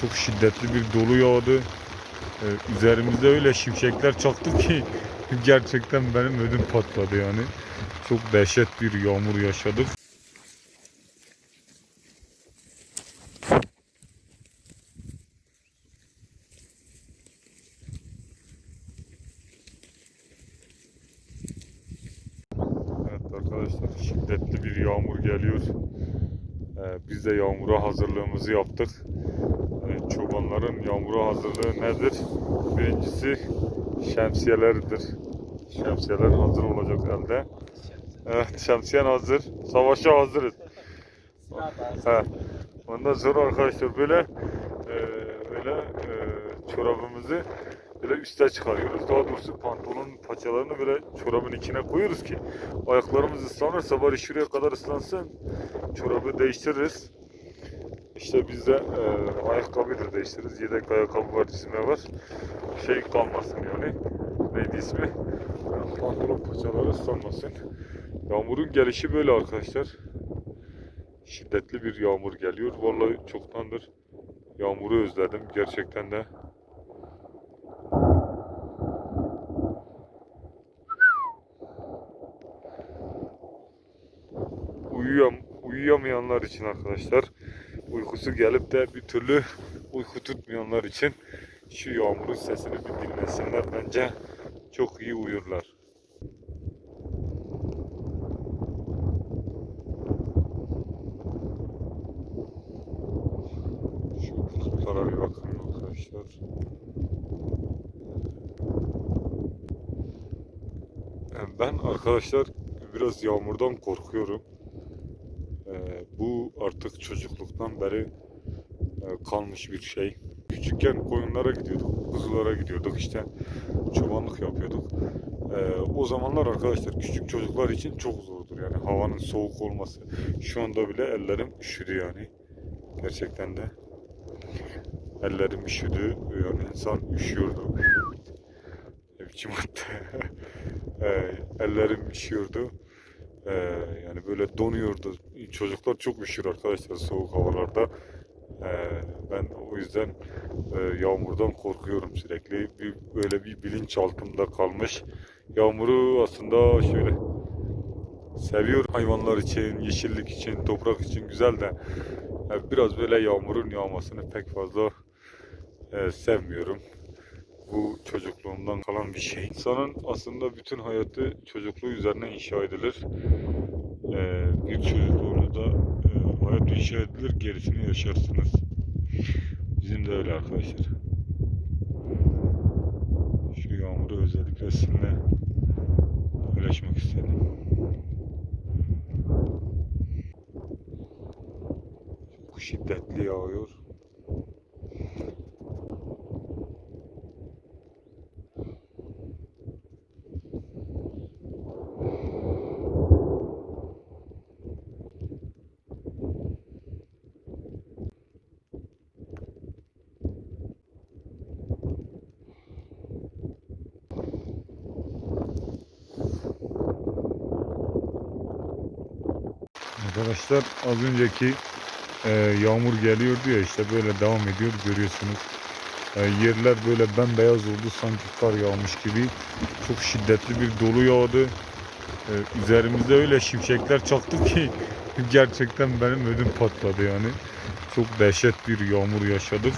çok şiddetli bir dolu yağdı. Ee, üzerimizde öyle şimşekler çaktı ki gerçekten benim ödüm patladı yani. Çok dehşet bir yağmur yaşadık. Arkadaşlar şiddetli bir yağmur geliyor. Ee, biz de yağmura hazırlığımızı yaptık. Çobanların yağmura hazırlığı nedir? Birincisi şemsiyeleridir. Şemsiyeler hazır olacak elde. Evet şemsiyen hazır. Savaşa hazırız. He. Ondan sonra arkadaşlar böyle e, böyle e, çorabımızı böyle üste çıkarıyoruz. Daha doğrusu pantolonun paçalarını böyle çorabın içine koyuyoruz ki ayaklarımız ıslanırsa bari şuraya kadar ıslansın. Çorabı değiştiririz. İşte biz de e, ayakkabıyı da değiştiririz. Yedek ayakkabı var, çizme var. Şey kalmasın yani. Neydi ismi? Pantolon paçaları ıslanmasın. Yağmurun gelişi böyle arkadaşlar. Şiddetli bir yağmur geliyor. Vallahi çoktandır yağmuru özledim. Gerçekten de. Uyuyam, uyuyamayanlar için arkadaşlar. Uykusu gelip de bir türlü uyku tutmayanlar için şu yağmurun sesini bir dinlesinler. Bence çok iyi uyurlar. Şu bulutlara bir bakın arkadaşlar. Ben arkadaşlar biraz yağmurdan korkuyorum. Bu artık çocukluktan beri e, kalmış bir şey. Küçükken koyunlara gidiyorduk, kuzulara gidiyorduk işte çobanlık yapıyorduk. Ee, o zamanlar arkadaşlar küçük çocuklar için çok zordur yani havanın soğuk olması. Şu anda bile ellerim üşüdü yani. Gerçekten de ellerim üşüdü. Yani insan üşüyordu. Ne biçim attı. Ee, ellerim üşüyordu. Ee, yani böyle donuyordu. Çocuklar çok üşür arkadaşlar soğuk havalarda. Ee, ben o yüzden e, yağmurdan korkuyorum sürekli. Bir, böyle bir bilinç altımda kalmış. Yağmuru aslında şöyle seviyorum hayvanlar için, yeşillik için, toprak için güzel de e, biraz böyle yağmurun yağmasını pek fazla e, sevmiyorum. Bu çocukluğumdan kalan bir şey. İnsanın aslında bütün hayatı çocukluğu üzerine inşa edilir. Ee, bir çocukluğunuzda e, hayat inşa edilir, gerisini yaşarsınız. Bizim de öyle arkadaşlar. Şu yağmuru özellikle sizinle paylaşmak istedim. Çok şiddetli yağıyor. Arkadaşlar az önceki e, yağmur geliyordu ya işte böyle devam ediyor görüyorsunuz. E, yerler böyle bembeyaz oldu sanki kar yağmış gibi. Çok şiddetli bir dolu yağdı. E, üzerimizde öyle şimşekler çaktı ki gerçekten benim ödüm patladı yani. Çok dehşet bir yağmur yaşadık.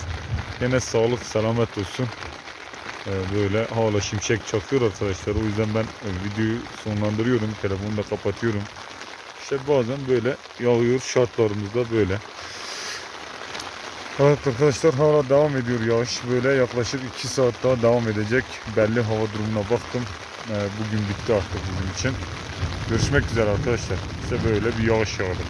Yine sağlık selamet olsun. E, böyle hala şimşek çakıyor arkadaşlar. O yüzden ben e, videoyu sonlandırıyorum. Telefonu da kapatıyorum. İşte bazen böyle yağıyor şartlarımız da böyle. Evet arkadaşlar hala devam ediyor yağış. Böyle yaklaşık 2 saat daha devam edecek. Belli hava durumuna baktım. Ee, bugün bitti artık bizim için. Görüşmek üzere arkadaşlar. İşte böyle bir yağış yağdı.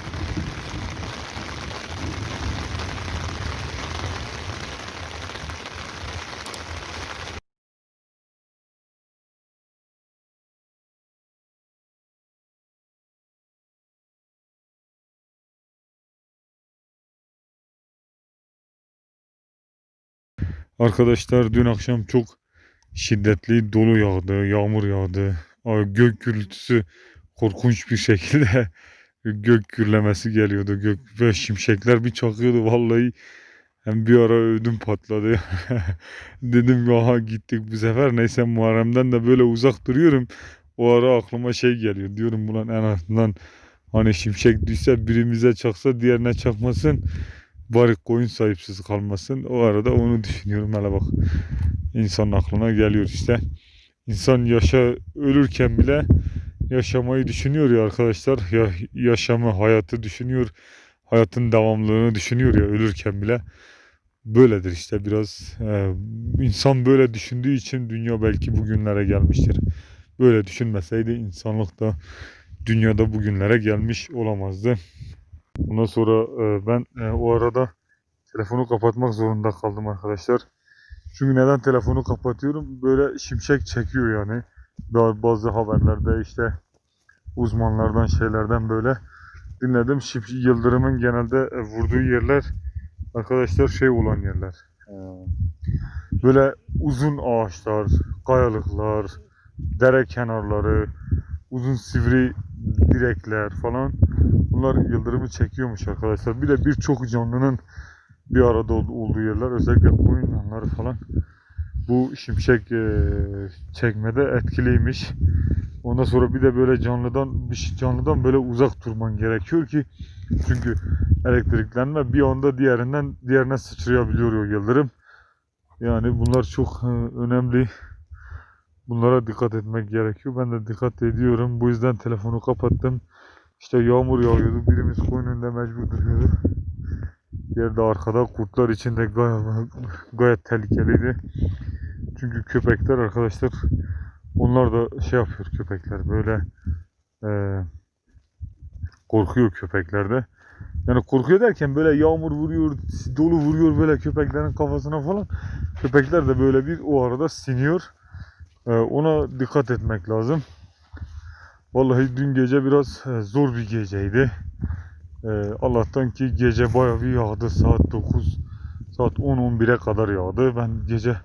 Arkadaşlar dün akşam çok şiddetli dolu yağdı, yağmur yağdı. Gök gürültüsü korkunç bir şekilde gök gürlemesi geliyordu. Gök ve şimşekler bir çakıyordu vallahi. Hem bir ara ödüm patladı. Dedim aha gittik bu sefer. Neyse Muharrem'den de böyle uzak duruyorum. O ara aklıma şey geliyor. Diyorum ulan en azından hani şimşek düşse birimize çaksa diğerine çakmasın. Bari koyun sahipsiz kalmasın. O arada onu düşünüyorum. Hele bak insanın aklına geliyor işte. İnsan yaşa ölürken bile yaşamayı düşünüyor ya arkadaşlar. Ya, yaşamı, hayatı düşünüyor. Hayatın devamlılığını düşünüyor ya ölürken bile. Böyledir işte biraz. e, insan böyle düşündüğü için dünya belki bugünlere gelmiştir. Böyle düşünmeseydi insanlık da dünyada bugünlere gelmiş olamazdı. Ondan sonra e, ben e, o arada telefonu kapatmak zorunda kaldım arkadaşlar. Çünkü neden telefonu kapatıyorum? Böyle şimşek çekiyor yani. Daha bazı haberlerde işte uzmanlardan şeylerden böyle dinledim. Şim- Yıldırımın genelde e, vurduğu yerler arkadaşlar şey olan yerler. Böyle uzun ağaçlar, kayalıklar, dere kenarları, uzun sivri direkler falan. Bunlar yıldırımı çekiyormuş arkadaşlar. Bir de birçok canlının bir arada ol- olduğu yerler özellikle koyun yanları falan bu şimşek e, çekmede etkiliymiş. Ondan sonra bir de böyle canlıdan bir canlıdan böyle uzak durman gerekiyor ki çünkü elektriklenme bir anda diğerinden diğerine sıçrayabiliyor o yıldırım. Yani bunlar çok e, önemli. Bunlara dikkat etmek gerekiyor. Ben de dikkat ediyorum. Bu yüzden telefonu kapattım. İşte yağmur yağıyordu. Birimiz koyun önünde mecbur duruyordu. Diğer de arkada kurtlar için de gayet, gayet tehlikeliydi. Çünkü köpekler arkadaşlar onlar da şey yapıyor köpekler böyle e, korkuyor köpekler de. Yani korkuyor derken böyle yağmur vuruyor, dolu vuruyor böyle köpeklerin kafasına falan. Köpekler de böyle bir o arada siniyor. E, ona dikkat etmek lazım. Vallahi dün gece biraz e, zor bir geceydi. E, Allah'tan ki gece bayağı bir yağdı. Saat 9, saat 10-11'e kadar yağdı. Ben gece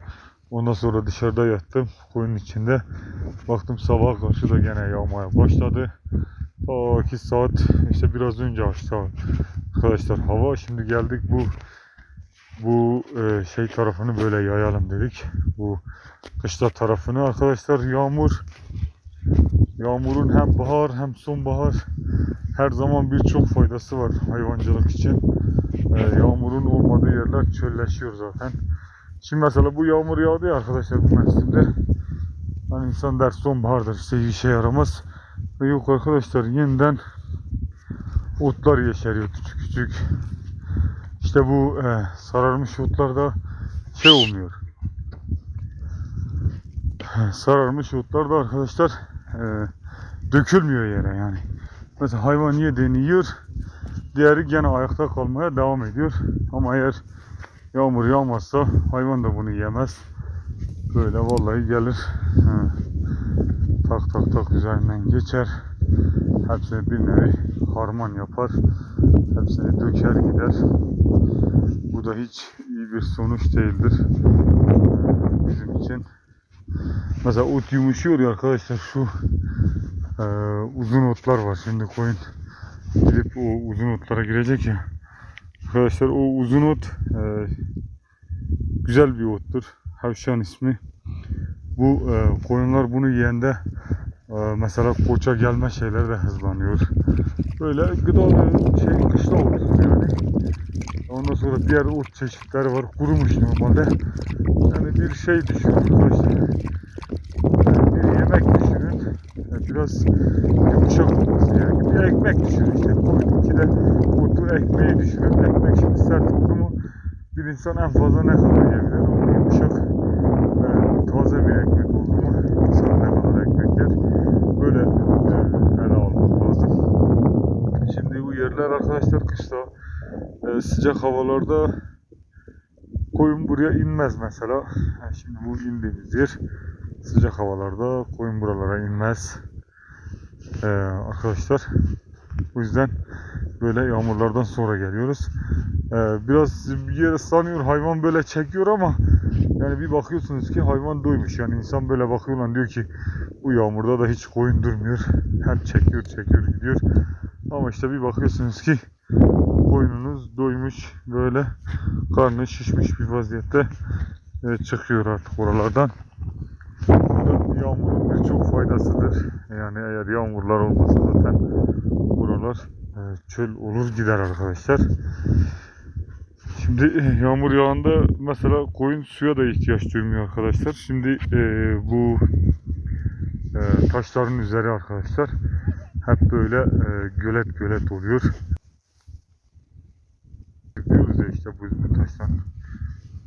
ondan sonra dışarıda yattım koyun içinde. Baktım sabaha karşı da gene yağmaya başladı. Ta 2 saat işte biraz önce açtı arkadaşlar hava. Şimdi geldik bu bu e, şey tarafını böyle yayalım dedik. Bu kışla tarafını arkadaşlar yağmur yağmurun hem bahar hem sonbahar her zaman birçok faydası var hayvancılık için. Ee, yağmurun olmadığı yerler çölleşiyor zaten. Şimdi mesela bu yağmur yağdı ya arkadaşlar bu mevsimde. Hani insan der sonbahardır işte bir şey yaramaz. Ve yok arkadaşlar yeniden otlar yeşeriyor küçük küçük. İşte bu e, sararmış otlarda şey olmuyor. Sararmış otlar da arkadaşlar e, dökülmüyor yere yani. Mesela hayvan yediğini yiyor. Diğeri gene ayakta kalmaya devam ediyor. Ama eğer yağmur yağmazsa hayvan da bunu yemez. Böyle vallahi gelir. Ha. Tak tak tak üzerinden geçer. Hepsini bir nevi harman yapar. Hepsini döker gider. Bu da hiç iyi bir sonuç değildir. Bizim için. Mesela ot yumuşuyor ya arkadaşlar şu ee, uzun otlar var. Şimdi koyun gidip o uzun otlara girecek ya. Arkadaşlar o uzun ot e, güzel bir ottur. Havşan ismi. Bu e, koyunlar bunu yiyende e, mesela koça gelme şeyler de hızlanıyor. Böyle gıdalı şey kışla otudur yani. Ondan sonra diğer ot çeşitleri var. Kurumuş normalde. Yani bir şey düşün arkadaşlar. Yani bir yemek düşünün. Yani biraz yumuşak olması gerekiyor. Bir ekmek düşünün işte. Koyun içine otu ekmeği düşünün. Ekmek şimdi sert oldu mu bir insan en fazla ne kadar yiyebilir? Ama yumuşak e, taze bir ekmek oldu mu insan ne kadar ekmek yer? Böyle e, ele almak lazım. Yerler arkadaşlar kışta e, sıcak havalarda koyun buraya inmez mesela. Ha, Şimdi bu indiğimiz sıcak havalarda koyun buralara inmez. Ee, arkadaşlar bu yüzden böyle yağmurlardan sonra geliyoruz. Ee, biraz bir yere sanıyor hayvan böyle çekiyor ama yani bir bakıyorsunuz ki hayvan doymuş. Yani insan böyle bakıyor lan diyor ki bu yağmurda da hiç koyun durmuyor. Hep çekiyor çekiyor gidiyor. Ama işte bir bakıyorsunuz ki koyununuz doymuş böyle karnı şişmiş bir vaziyette e, çıkıyor artık oralardan. Yağmurun birçok faydasıdır. Yani eğer yağmurlar olmasa zaten buralar e, çöl olur gider arkadaşlar. Şimdi e, yağmur yağında mesela koyun suya da ihtiyaç duymuyor arkadaşlar. Şimdi e, bu e, taşların üzeri arkadaşlar hep böyle e, gölet gölet oluyor. Diyoruz ya işte bu, bu taşların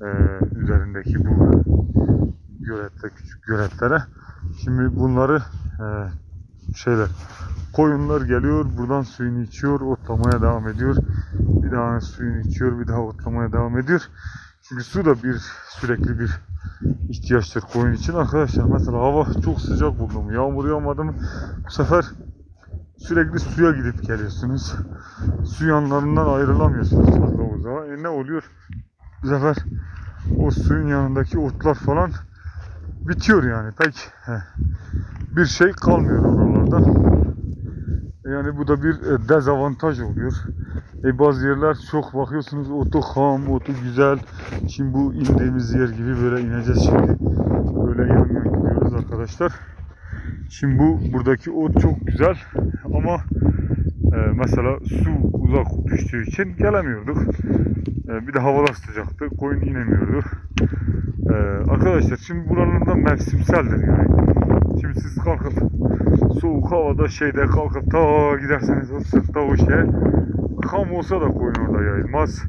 e, üzerindeki bu gölette küçük göletlere. Şimdi bunları e, şeyler koyunlar geliyor buradan suyunu içiyor otlamaya devam ediyor. Bir daha suyunu içiyor bir daha otlamaya devam ediyor. Çünkü su da bir sürekli bir ihtiyaçtır koyun için arkadaşlar. Mesela hava çok sıcak buldu mu yağmur yağmadı mı bu sefer sürekli suya gidip geliyorsunuz. Su yanlarından ayrılamıyorsunuz fazla o zaman. E ne oluyor? Bu sefer o suyun yanındaki otlar falan bitiyor yani pek bir şey kalmıyor oralarda. Yani bu da bir e, dezavantaj oluyor. E bazı yerler çok bakıyorsunuz otu ham, otu güzel. Şimdi bu indiğimiz yer gibi böyle ineceğiz şimdi. Böyle yan yan gidiyoruz arkadaşlar. Şimdi bu buradaki ot çok güzel ama e, mesela su uzak düştüğü için gelemiyorduk. E, bir de havalar sıcaktı. Koyun inemiyordu. E, arkadaşlar şimdi buralarda mevsimseldir yani. Şimdi siz kalkıp soğuk havada şeyde kalkıp ta giderseniz o sırtta o şey kam olsa da koyun orada yayılmaz.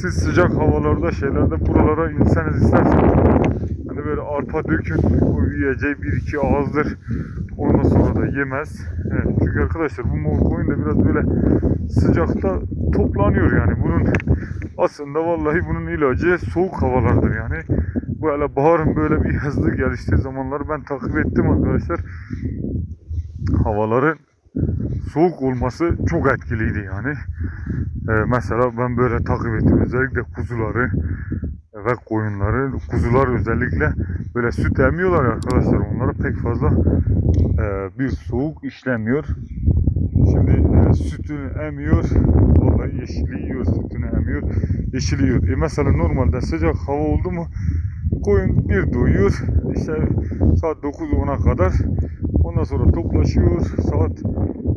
Siz sıcak havalarda şeylerde buralara inseniz isterseniz hani böyle arpa dökün o yiyeceği bir iki ağızdır ondan sonra da yemez. Evet, çünkü arkadaşlar bu mor koyun da biraz böyle sıcakta toplanıyor yani bunun aslında vallahi bunun ilacı soğuk havalardır yani. Böyle baharın böyle bir hızlı geliştiği zamanları ben takip ettim arkadaşlar. Havaların soğuk olması çok etkiliydi yani. Ee, mesela ben böyle takip ettim özellikle kuzuları ve koyunları. Kuzular özellikle böyle süt emiyorlar arkadaşlar. Onlara pek fazla e, bir soğuk işlemiyor. Şimdi e, sütünü emiyor. Vallahi yeşili yiyor, sütünü emiyor. Yeşili yiyor. E mesela normalde sıcak hava oldu mu koyun bir doyuyor. İşte saat 9-10'a kadar. Ondan sonra toplaşıyor. Saat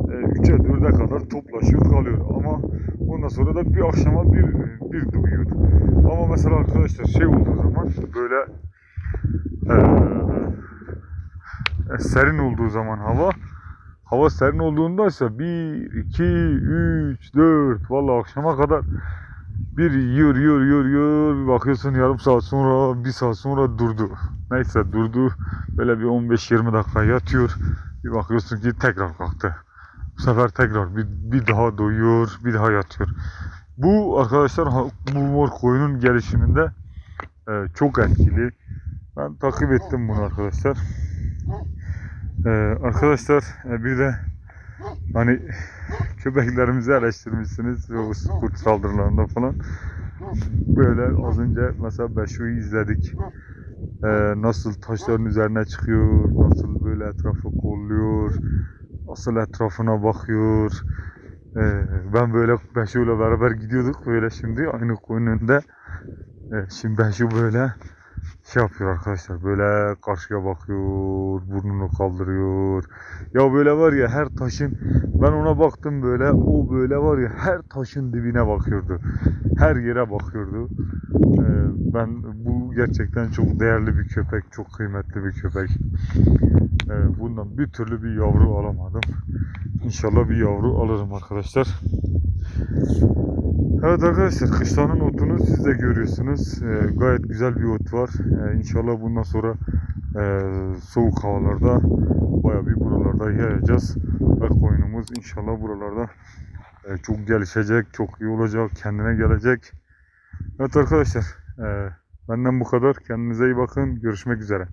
e, 3'e 4'e kadar toplaşıyor kalıyor. Ama ondan sonra da bir akşama bir, bir doyuyor. Ama mesela arkadaşlar şey olduğu zaman böyle e, e, serin olduğu zaman hava hava serin olduğunda ise 1, 2, 3, 4 vallahi akşama kadar bir yiyor yiyor yiyor yiyor bakıyorsun yarım saat sonra bir saat sonra durdu. Neyse durdu böyle bir 15-20 dakika yatıyor bir bakıyorsun ki tekrar kalktı. Bu sefer tekrar bir, bir daha doyuyor bir daha yatıyor. Bu arkadaşlar bu mor koyunun gelişiminde e, çok etkili. Ben takip ettim bunu arkadaşlar. E, arkadaşlar e, bir de hani köpeklerimizi eleştirmişsiniz o kurt saldırılarında falan. Böyle az önce mesela Beşo'yu izledik. Ee, nasıl taşların üzerine çıkıyor, nasıl böyle etrafı kolluyor, nasıl etrafına bakıyor. Ee, ben böyle Beşo'yla beraber gidiyorduk böyle şimdi aynı koyun önünde. Ee, şimdi Beşo böyle şey yapıyor arkadaşlar böyle karşıya bakıyor burnunu kaldırıyor. Ya böyle var ya her taşın ben ona baktım böyle o böyle var ya her taşın dibine bakıyordu her yere bakıyordu. Ee, ben bu gerçekten çok değerli bir köpek çok kıymetli bir köpek. Ee, bundan bir türlü bir yavru alamadım. İnşallah bir yavru alırım arkadaşlar Evet arkadaşlar kışlanın otunu siz de görüyorsunuz. Ee, gayet güzel bir ot var. Ee, inşallah bundan sonra e, soğuk havalarda baya bir buralarda yayacağız. Ve koyunumuz inşallah buralarda e, çok gelişecek, çok iyi olacak, kendine gelecek. Evet arkadaşlar e, benden bu kadar. Kendinize iyi bakın. Görüşmek üzere.